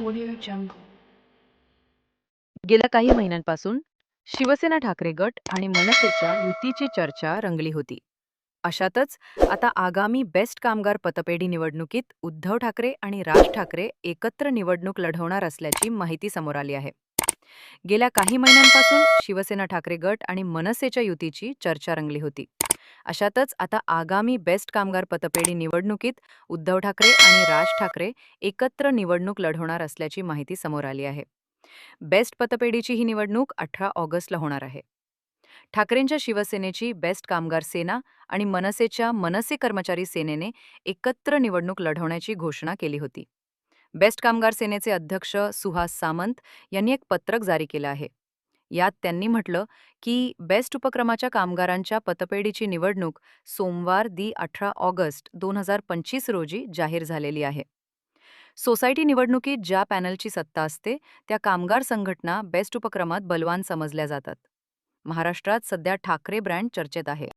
Audio Jungle. गेल्या काही महिन्यांपासून शिवसेना ठाकरे गट आणि मनसेच्या युतीची चर्चा रंगली होती. अशातच आता आगामी बेस्ट कामगार पतपेढी निवडणुकीत उद्धव ठाकरे आणि राज ठाकरे एकत्र निवडणूक लढवणार असल्याची माहिती समोर आली आहे. गेल्या काही महिन्यांपासून शिवसेना ठाकरे गट आणि मनसेच्या युतीची चर्चा रंगली होती. अशातच आता आगामी बेस्ट कामगार पतपेढी निवडणुकीत उद्धव ठाकरे आणि राज ठाकरे एकत्र निवडणूक लढवणार असल्याची माहिती समोर आली आहे. बेस्ट पतपेढीची ही निवडणूक अठरा ऑगस्टला होणार आहे. ठाकरेंच्या शिवसेनेची बेस्ट कामगार सेना आणि मनसेच्या मनसे कर्मचारी सेनेने एकत्र निवडणूक लढवण्याची घोषणा केली होती. बेस्ट कामगार सेनेचे अध्यक्ष सुहास सामंत यांनी एक पत्रक जारी केलं आहे. यात त्यांनी म्हटलं की बेस्ट उपक्रमाच्या कामगारांच्या पतपेढीची निवडणूक सोमवार दी अठरा ऑगस्ट दोन हजार पंचवीस रोजी जाहीर झालेली आहे. सोसायटी निवडणुकीत ज्या पॅनलची सत्ता असते त्या कामगार संघटना बेस्ट उपक्रमात बलवान समजल्या जातात. महाराष्ट्रात सध्या ठाकरे ब्रँड चर्चेत आहे.